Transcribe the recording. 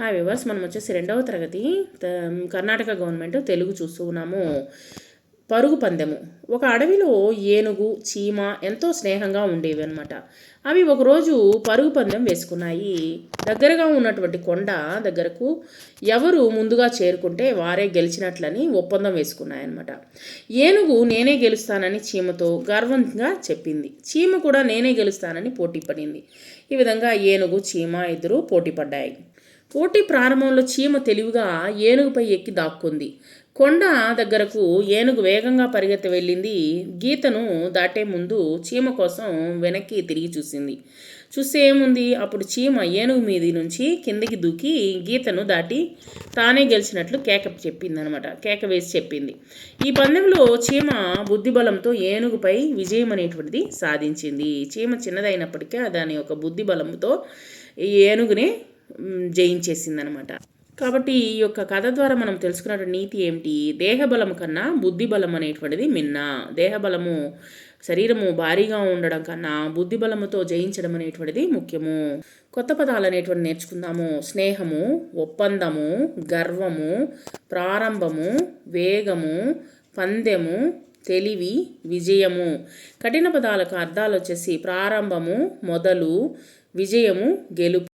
Hi viewers మనం వచ్చేసి రెండవ తరగతి త- కర్ణాటక గవర్నమెంట్ తెలుగు చూస్తూ ఉన్నాము పరుగు పందెము. ఒక అడవిలో ఏనుగు చీమ ఎంతో స్నేహంగా ఉండేవి అనమాట అవి ఒకరోజు పరుగు పందెం వేసుకున్నాయి. దగ్గరగా ఉన్నటువంటి కొండ దగ్గరకు ఎవరు ముందుగా చేరుకుంటే వారే గెలిచినట్లని ఒప్పందం వేసుకున్నాయి అనమాట ఏనుగు నేనే గెలుస్తానని చీమతో గర్వంగా చెప్పింది. చీమ కూడా నేనే గెలుస్తానని పోటీ పడింది. ఈ విధంగా ఏనుగు చీమ ఇద్దరు పోటీ పడ్డాయి. పోటీ ప్రారంభంలో చీమ తెలివిగా ఏనుగుపై ఎక్కి దాక్కుంది. కొండ దగ్గరకు ఏనుగు వేగంగా పరిగెత్తి వెళ్ళింది. గీతను దాటే ముందు చీమ కోసం వెనక్కి తిరిగి చూసింది. చూస్తే ఏముంది? అప్పుడు చీమ ఏనుగు మీది నుంచి కిందికి దూకి గీతను దాటి తానే గెలిచినట్లు కేక చెప్పిందనమాట. కేక వేసి చెప్పింది. ఈ పందెంలో చీమ బుద్ధిబలంతో ఏనుగుపై విజయం అనేటువంటిది సాధించింది. చీమ చిన్నదైనప్పటికీ దాని యొక్క బుద్ధి బలంతో ఈ ఏనుగుని జయించేసిందనమాట. కాబట్టి ఈ యొక్క కథ ద్వారా మనం తెలుసుకున్న నీతి ఏమిటి? దేహబలం కన్నా బుద్ధి బలం అనేటువంటిది మిన్న. దేహబలము శరీరము భారీగా ఉండడం కన్నా బుద్ధి బలముతో జయించడం అనేటువంటిది ముఖ్యము. కొత్త పదాలు అనేటువంటి నేర్చుకుందాము. స్నేహము ఒప్పందము గర్వము ప్రారంభము వేగము పందెము తెలివి విజయము. కఠిన పదాలకు అర్థాలు వచ్చేసి ప్రారంభము మొదలు విజయము గెలుపు.